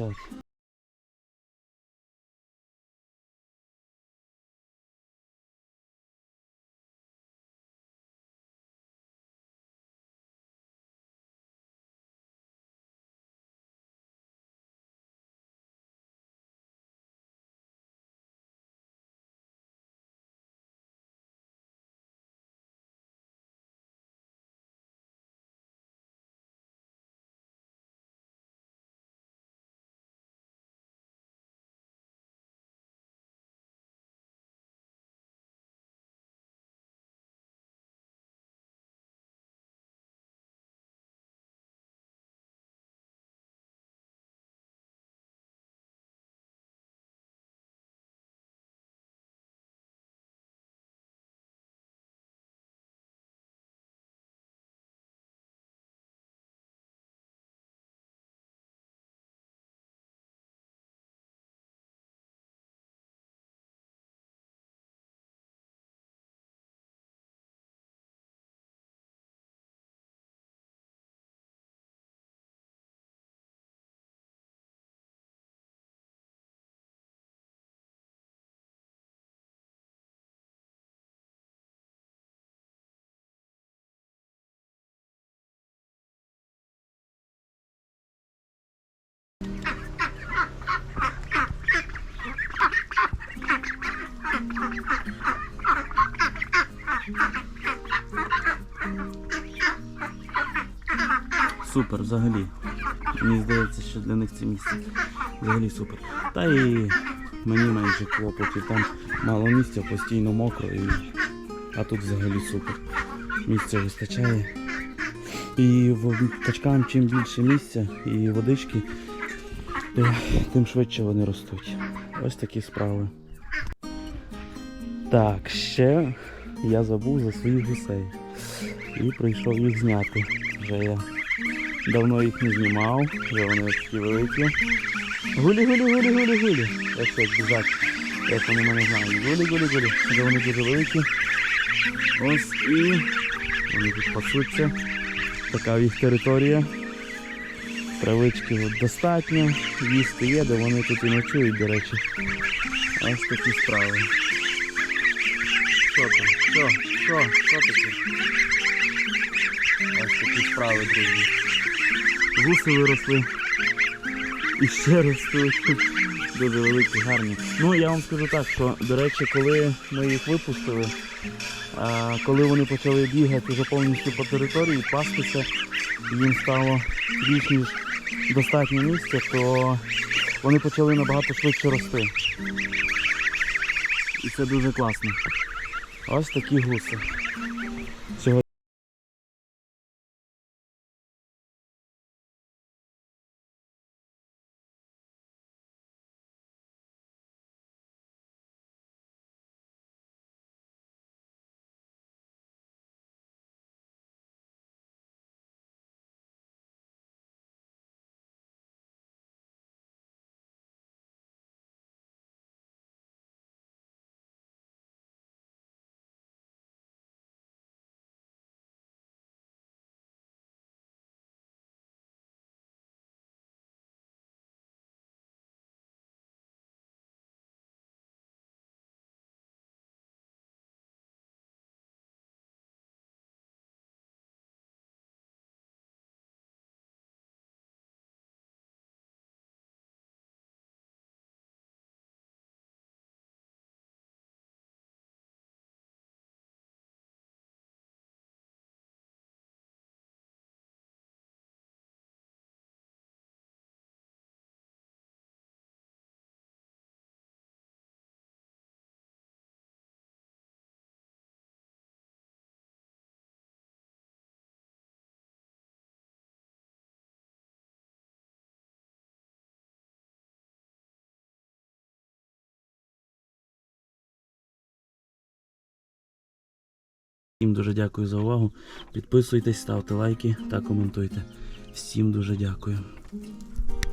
çalışacağız. Супер, взагалі. Мені здається, що для них це місце взагалі супер. Та і мені менше клопотів, там мало місця, постійно мокро, і... а тут взагалі супер. Місця вистачає. І качкам чим більше місця і водички, то тим швидше вони ростуть. Ось такі справи. Так, ще я забув за своїх гусей. І прийшов їх зняти. Вже я давно їх не знімав, вже вони такі великі. Гулі, гулі, гулі, гулі, гулі. Ось як біжать. Як вони мене знають. Гулі, гулі, гулі. Вже вони дуже великі. Ось і вони тут пасуться. Така їх територія. Травички достатньо, їсти є, де вони тут і ночують, до речі. Ось такі справи. Що там? Що? Що? Що таке? Такі справи, друзі. Гуси виросли. І ще ростуть. Дуже великі, гарні. Ну, я вам скажу так, що, до речі, коли ми їх випустили, коли вони почали бігати вже повністю по території, пастися, їм стало більш ніж достатньо місця, то вони почали набагато швидше рости. І це дуже класно. Ось такі гуси. Всім дуже дякую за увагу. Підписуйтесь, ставте лайки та коментуйте. Всім дуже дякую.